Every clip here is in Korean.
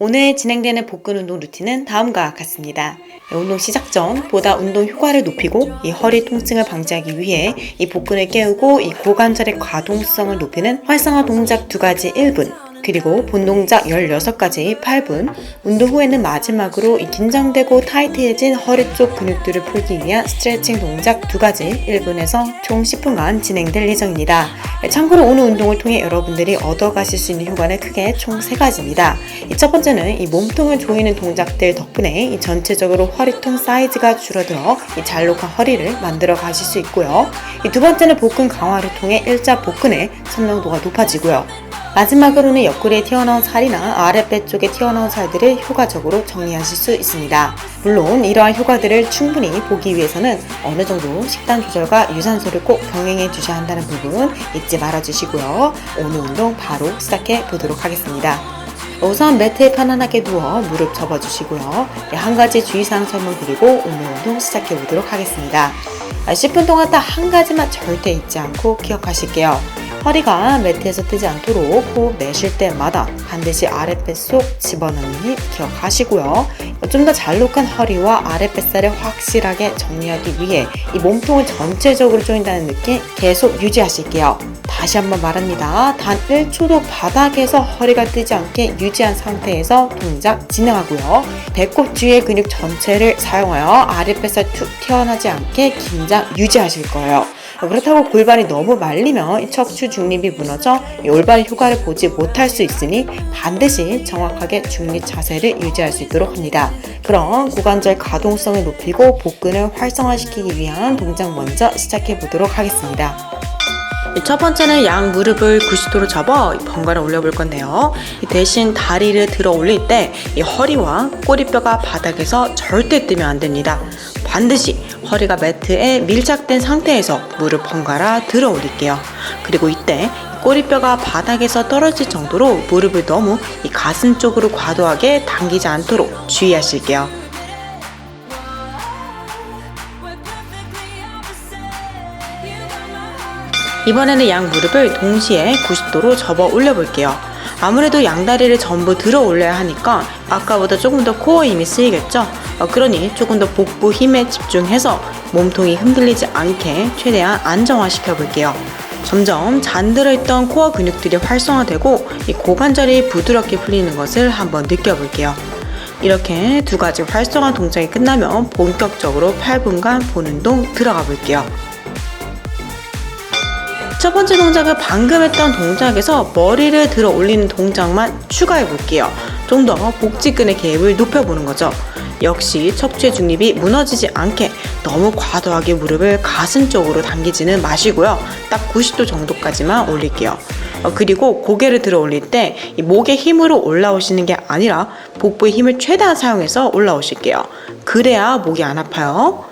오늘 진행되는 복근 운동 루틴은 다음과 같습니다. 운동 시작 전 보다 운동 효과를 높이고 이 허리 통증을 방지하기 위해 이 복근을 깨우고 이 고관절의 가동성을 높이는 활성화 동작 두 가지 1분 그리고 본 동작 16가지 8분 운동 후에는 마지막으로 이 긴장되고 타이트해진 허리 쪽 근육들을 풀기 위한 스트레칭 동작 두 가지 1분에서 총 10분간 진행될 예정입니다. 참고로 오늘 운동을 통해 여러분들이 얻어가실 수 있는 효과는 크게 총세 가지입니다. 이첫 번째는 이 몸통을 조이는 동작들 덕분에 이 전체적으로 허리통 사이즈가 줄어들어 이 잘록한 허리를 만들어 가실 수 있고요. 이두 번째는 복근 강화를 통해 일자 복근의 선명도가 높아지고요. 마지막으로는 옆구리에 튀어나온 살이나 아랫배 쪽에 튀어나온 살들을 효과적으로 정리하실 수 있습니다. 물론 이러한 효과들을 충분히 보기 위해서는 어느 정도 식단 조절과 유산소를 꼭 병행해 주셔야 한다는 부분 잊지 말아 주시고요. 오늘 운동 바로 시작해 보도록 하겠습니다. 우선 매트에 편안하게 누워 무릎 접어 주시고요. 네, 한 가지 주의사항 설명드리고 오늘 운동 시작해 보도록 하겠습니다. 10분 동안 딱 한 가지만 절대 잊지 않고 기억하실게요. 허리가 매트에서 뜨지 않도록 호흡 내쉴 때마다 반드시 아랫배 속 집어넣는 힘 기억하시고요. 좀 더 잘록한 허리와 아랫뱃살을 확실하게 정리하기 위해 이 몸통을 전체적으로 조인다는 느낌 계속 유지하실게요. 다시 한번 말합니다. 단 1초도 바닥에서 허리가 뜨지 않게 유지한 상태에서 동작 진행하고요. 배꼽 주위의 근육 전체를 사용하여 아랫뱃살 툭 튀어나지 않게 긴장 유지하실 거예요. 그렇다고 골반이 너무 말리면 이 척추 중립이 무너져 이 올바른 효과를 보지 못할 수 있으니 반드시 정확하게 중립 자세를 유지할 수 있도록 합니다. 그럼 고관절 가동성을 높이고 복근을 활성화시키기 위한 동작 먼저 시작해 보도록 하겠습니다. 첫 번째는 양 무릎을 90도로 접어 번갈아 올려볼 건데요. 대신 다리를 들어 올릴 때 이 허리와 꼬리뼈가 바닥에서 절대 뜨면 안 됩니다. 반드시 허리가 매트에 밀착된 상태에서 무릎 번갈아 들어 올릴게요. 그리고 이때 꼬리뼈가 바닥에서 떨어질 정도로 무릎을 너무 이 가슴 쪽으로 과도하게 당기지 않도록 주의하실게요. 이번에는 양 무릎을 동시에 90도로 접어 올려볼게요. 아무래도 양다리를 전부 들어 올려야 하니까 아까보다 조금 더 코어 힘이 쓰이겠죠? 어, 그러니 조금 더 복부 힘에 집중해서 몸통이 흔들리지 않게 최대한 안정화시켜 볼게요. 점점 잔들어 있던 코어 근육들이 활성화되고 이 고관절이 부드럽게 풀리는 것을 한번 느껴볼게요. 이렇게 두 가지 활성화 동작이 끝나면 본격적으로 8분간 본 운동 들어가 볼게요. 첫 번째 동작은 방금 했던 동작에서 머리를 들어 올리는 동작만 추가해 볼게요. 좀 더 복직근의 갭을 높여보는 거죠. 역시 척추의 중립이 무너지지 않게 너무 과도하게 무릎을 가슴 쪽으로 당기지는 마시고요. 딱 90도 정도까지만 올릴게요. 어, 그리고 고개를 들어 올릴 때이 목의 힘으로 올라오시는 게 아니라 복부의 힘을 최대한 사용해서 올라오실게요. 그래야 목이 안 아파요.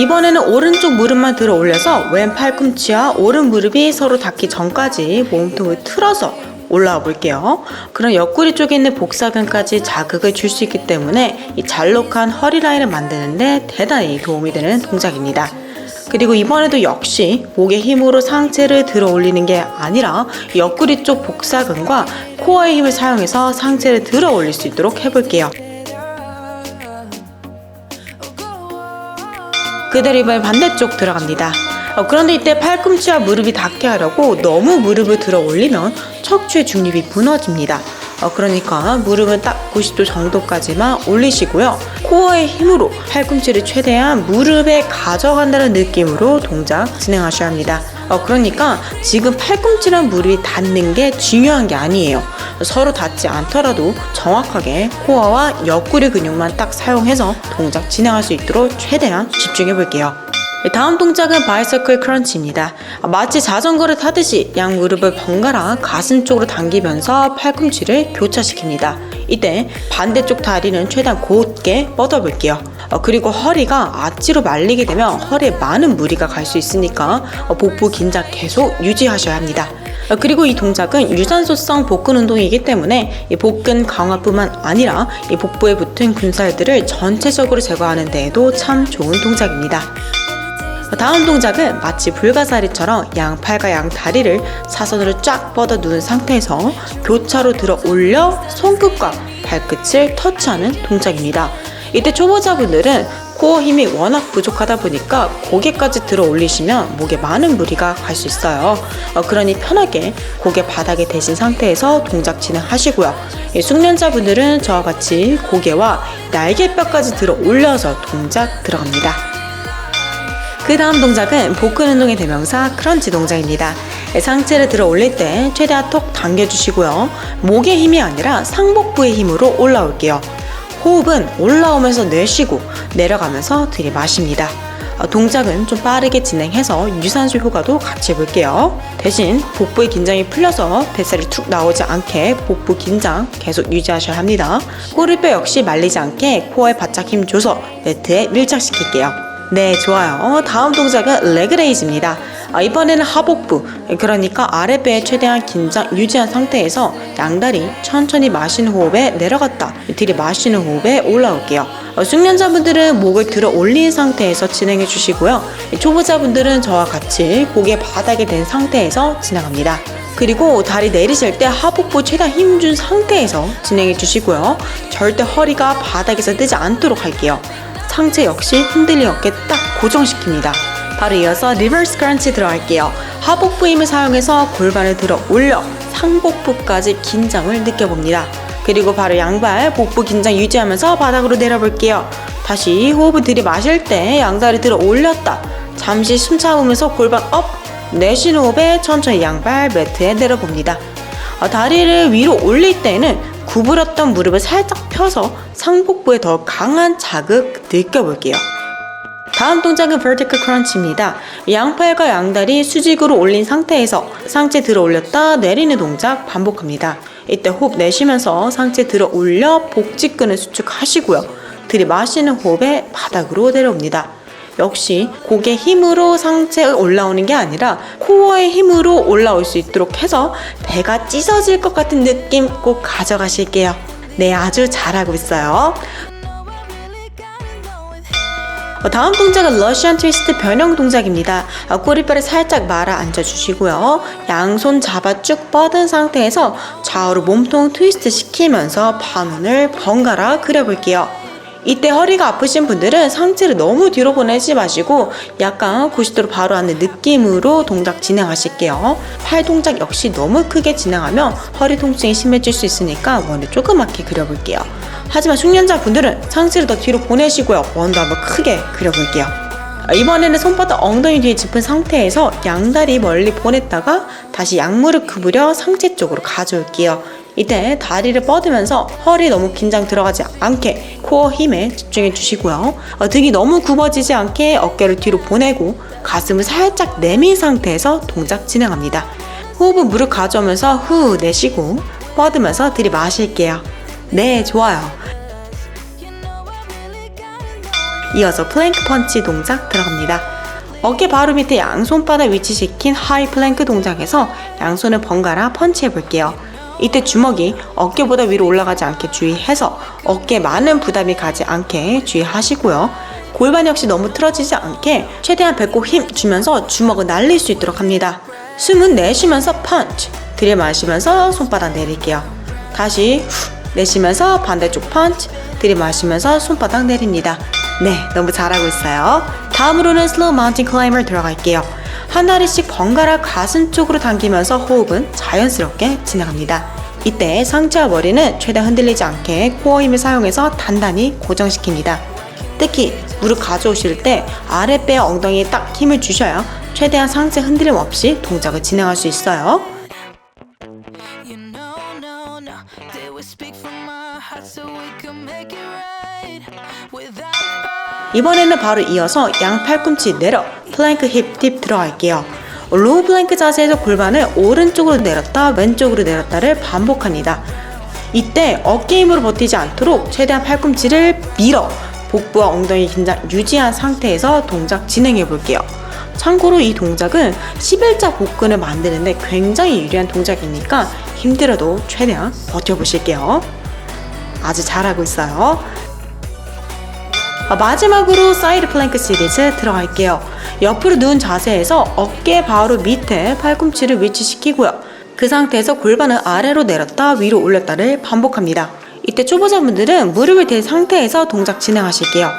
이번에는 오른쪽 무릎만 들어 올려서 왼 팔꿈치와 오른 무릎이 서로 닿기 전까지 몸통을 틀어서 올라와 볼게요. 그럼 옆구리 쪽에 있는 복사근까지 자극을 줄 수 있기 때문에 이 잘록한 허리 라인을 만드는데 대단히 도움이 되는 동작입니다. 그리고 이번에도 역시 목의 힘으로 상체를 들어 올리는 게 아니라 옆구리 쪽 복사근과 코어의 힘을 사용해서 상체를 들어 올릴 수 있도록 해볼게요. 그대로 이번에 반대쪽 들어갑니다. 어, 그런데 이때 팔꿈치와 무릎이 닿게 하려고 너무 무릎을 들어 올리면 척추의 중립이 무너집니다. 어, 그러니까 무릎은 딱 90도 정도까지만 올리시고요. 코어의 힘으로 팔꿈치를 최대한 무릎에 가져간다는 느낌으로 동작 진행하셔야 합니다. 어, 그러니까 지금 팔꿈치랑 무릎이 닿는 게 중요한 게 아니에요. 서로 닿지 않더라도 정확하게 코어와 옆구리 근육만 딱 사용해서 동작 진행할 수 있도록 최대한 집중해 볼게요. 다음 동작은 바이서클 크런치입니다. 마치 자전거를 타듯이 양 무릎을 번갈아 가슴 쪽으로 당기면서 팔꿈치를 교차시킵니다. 이때 반대쪽 다리는 최대한 곧게 뻗어볼게요. 어, 그리고 허리가 아치로 말리게 되면 허리에 많은 무리가 갈 수 있으니까 어, 복부 긴장 계속 유지하셔야 합니다. 어, 그리고 이 동작은 유산소성 복근 운동이기 때문에 이 복근 강화뿐만 아니라 이 복부에 붙은 군살들을 전체적으로 제거하는 데에도 참 좋은 동작입니다. 다음 동작은 마치 불가사리처럼 양팔과 양다리를 사선으로 쫙 뻗어 누운 상태에서 교차로 들어 올려 손끝과 발끝을 터치하는 동작입니다. 이때 초보자분들은 코어 힘이 워낙 부족하다 보니까 고개까지 들어 올리시면 목에 많은 무리가 갈 수 있어요. 어, 그러니 편하게 고개 바닥에 대신 상태에서 동작 진행하시고요. 이 숙련자분들은 저와 같이 고개와 날개뼈까지 들어 올려서 동작 들어갑니다. 그 다음 동작은 복근 운동의 대명사 크런치 동작입니다. 상체를 들어 올릴 때 최대한 톡 당겨주시고요. 목의 힘이 아니라 상복부의 힘으로 올라올게요. 호흡은 올라오면서 내쉬고 내려가면서 들이마십니다. 어, 동작은 좀 빠르게 진행해서 유산소 효과도 같이 해볼게요. 대신 복부의 긴장이 풀려서 뱃살이 툭 나오지 않게 복부 긴장 계속 유지하셔야 합니다. 꼬리뼈 역시 말리지 않게 코어에 바짝 힘 줘서 매트에 밀착시킬게요. 네, 좋아요. 다음 동작은 레그레이즈입니다. 아, 이번에는 하복부, 그러니까 아랫배에 최대한 긴장 유지한 상태에서 양다리 천천히 마시는 호흡에 내려갔다, 들이 마시는 호흡에 올라올게요. 어, 숙련자분들은 목을 들어 올린 상태에서 진행해 주시고요. 초보자분들은 저와 같이 고개 바닥에 댄 상태에서 진행합니다. 그리고 다리 내리실 때 하복부 최대한 힘 준 상태에서 진행해 주시고요. 절대 허리가 바닥에서 뜨지 않도록 할게요. 상체 역시 흔들림 없게 딱 고정시킵니다. 바로 이어서 리버스 크런치 들어갈게요. 하복부 힘을 사용해서 골반을 들어 올려 상복부까지 긴장을 느껴봅니다. 그리고 바로 양발 복부 긴장 유지하면서 바닥으로 내려볼게요. 다시 호흡을 들이마실 때 양다리 들어 올렸다. 잠시 숨 참으면서 골반 업 내쉬는 호흡에 천천히 양발 매트에 내려봅니다. 어, 다리를 위로 올릴 때는 구부렸던 무릎을 살짝 펴서 상복부에 더 강한 자극 느껴볼게요. 다음 동작은 vertical crunch입니다. 양팔과 양다리 수직으로 올린 상태에서 상체 들어 올렸다 내리는 동작 반복합니다. 이때 호흡 내쉬면서 상체 들어 올려 복직근을 수축하시고요. 들이마시는 호흡에 바닥으로 내려옵니다. 역시 고개 힘으로 상체에 올라오는 게 아니라 코어의 힘으로 올라올 수 있도록 해서 배가 찢어질 것 같은 느낌 꼭 가져가실게요. 네, 아주 잘하고 있어요. 어, 다음 동작은 러시안 트위스트 변형 동작입니다. 어, 꼬리뼈를 살짝 말아 앉아주시고요. 양손 잡아 쭉 뻗은 상태에서 좌우로 몸통 트위스트 시키면서 반원을 번갈아 그려볼게요. 이때 허리가 아프신 분들은 상체를 너무 뒤로 보내지 마시고 약간 90도로 바로 앉는 느낌으로 동작 진행하실게요. 팔 동작 역시 너무 크게 진행하면 허리 통증이 심해질 수 있으니까 원을 조그맣게 그려볼게요. 하지만 숙련자 분들은 상체를 더 뒤로 보내시고요. 원도 한번 크게 그려볼게요. 이번에는 손바닥 엉덩이 뒤에 짚은 상태에서 양다리 멀리 보냈다가 다시 양무릎 구부려 상체 쪽으로 가져올게요. 이때 다리를 뻗으면서 허리 너무 긴장 들어가지 않게 코어 힘에 집중해 주시고요. 어, 등이 너무 굽어지지 않게 어깨를 뒤로 보내고 가슴을 살짝 내민 상태에서 동작 진행합니다. 호흡은 무릎 가져오면서 후 내쉬고 뻗으면서 들이마실게요. 네, 좋아요. 이어서 플랭크 펀치 동작 들어갑니다. 어깨 바로 밑에 양손바닥 위치시킨 하이 플랭크 동작에서 양손을 번갈아 펀치해 볼게요. 이때 주먹이 어깨보다 위로 올라가지 않게 주의해서 어깨에 많은 부담이 가지 않게 주의하시고요. 골반 역시 너무 틀어지지 않게 최대한 배꼽 힘 주면서 주먹을 날릴 수 있도록 합니다. 숨은 내쉬면서 펀치, 들이마시면서 손바닥 내릴게요. 다시 후 내쉬면서 반대쪽 펀치, 들이마시면서 손바닥 내립니다. 네, 너무 잘하고 있어요. 다음으로는 슬로우 마운틴 클라이머 들어갈게요. 한 다리씩 번갈아 가슴 쪽으로 당기면서 호흡은 자연스럽게 진행합니다. 이때 상체와 머리는 최대한 흔들리지 않게 코어 힘을 사용해서 단단히 고정시킵니다. 특히 무릎 가져오실 때 아랫배 엉덩이에 딱 힘을 주셔야 최대한 상체 흔들림 없이 동작을 진행할 수 있어요. 이번에는 바로 이어서 양 팔꿈치 내려 플랭크 힙 딥 들어갈게요. 로우 플랭크 자세에서 골반을 오른쪽으로 내렸다 왼쪽으로 내렸다를 반복합니다. 이때 어깨 힘으로 버티지 않도록 최대한 팔꿈치를 밀어 복부와 엉덩이 긴장 유지한 상태에서 동작 진행해 볼게요. 참고로 이 동작은 11자 복근을 만드는데 굉장히 유리한 동작이니까 힘들어도 최대한 버텨보실게요. 아주 잘하고 있어요. 아, 마지막으로 사이드 플랭크 시리즈 들어갈게요. 옆으로 누운 자세에서 어깨 바로 밑에 팔꿈치를 위치시키고요. 그 상태에서 골반을 아래로 내렸다 위로 올렸다를 반복합니다. 이때 초보자분들은 무릎을 댄 상태에서 동작 진행하실게요.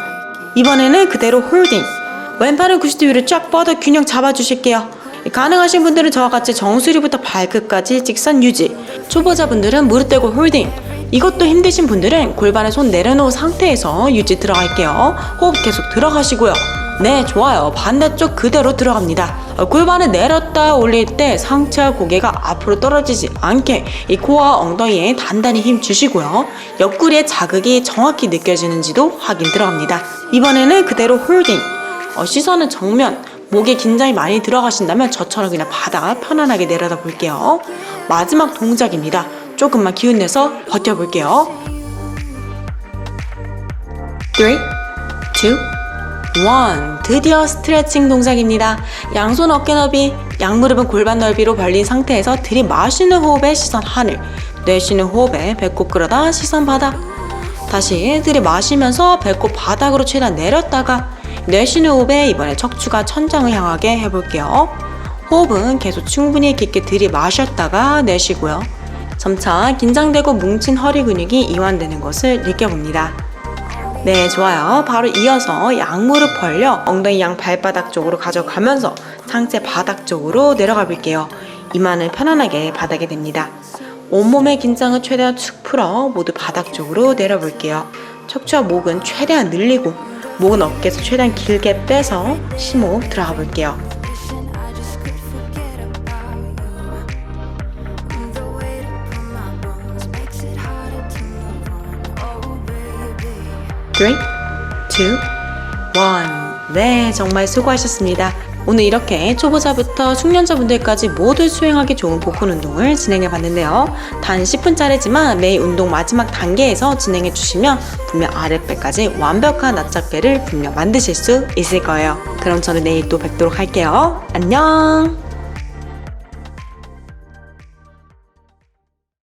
이번에는 그대로 홀딩. 왼팔은 90도 위로 쫙 뻗어 균형 잡아주실게요. 가능하신 분들은 저와 같이 정수리부터 발끝까지 직선 유지. 초보자분들은 무릎 대고 홀딩. 이것도 힘드신 분들은 골반에 손 내려놓은 상태에서 유지 들어갈게요. 호흡 계속 들어가시고요. 네, 좋아요. 반대쪽 그대로 들어갑니다. 어, 골반을 내렸다 올릴 때 상체와 고개가 앞으로 떨어지지 않게 이 코와 엉덩이에 단단히 힘 주시고요. 옆구리에 자극이 정확히 느껴지는지도 확인 들어갑니다. 이번에는 그대로 홀딩. 어, 시선은 정면, 목에 긴장이 많이 들어가신다면 저처럼 그냥 바닥 편안하게 내려다 볼게요. 마지막 동작입니다. 조금만 기운 내서 버텨볼게요. 3, 2, 1. 드디어 스트레칭 동작입니다. 양손 어깨 너비, 양무릎은 골반 넓이로 벌린 상태에서 들이마시는 호흡에 시선 하늘, 내쉬는 호흡에 배꼽 끌어다 시선 바닥. 다시 들이마시면서 배꼽 바닥으로 최대한 내렸다가 내쉬는 호흡에 이번에 척추가 천장을 향하게 해볼게요. 호흡은 계속 충분히 깊게 들이마셨다가 내쉬고요. 점차 긴장되고 뭉친 허리 근육이 이완되는 것을 느껴봅니다. 네, 좋아요. 바로 이어서 양무릎 벌려 엉덩이 양 발바닥 쪽으로 가져가면서 상체 바닥 쪽으로 내려가 볼게요. 이마는 편안하게 바닥에 댑니다. 온몸의 긴장을 최대한 축 풀어 모두 바닥 쪽으로 내려볼게요. 척추와 목은 최대한 늘리고 목은 어깨에서 최대한 길게 빼서 심호흡 들어가 볼게요. Could forget about you. The weight upon my bones makes it harder to move on. Baby. 3, 2, 1. 네, 정말 수고하셨습니다. 오늘 이렇게 초보자부터 숙련자분들까지 모두 수행하기 좋은 복근 운동을 진행해 봤는데요. 단 10분짜리지만 매일 운동 마지막 단계에서 진행해 주시면 분명 아랫배까지 완벽한 납작배를 분명 만드실 수 있을 거예요. 그럼 저는 내일 또 뵙도록 할게요. 안녕!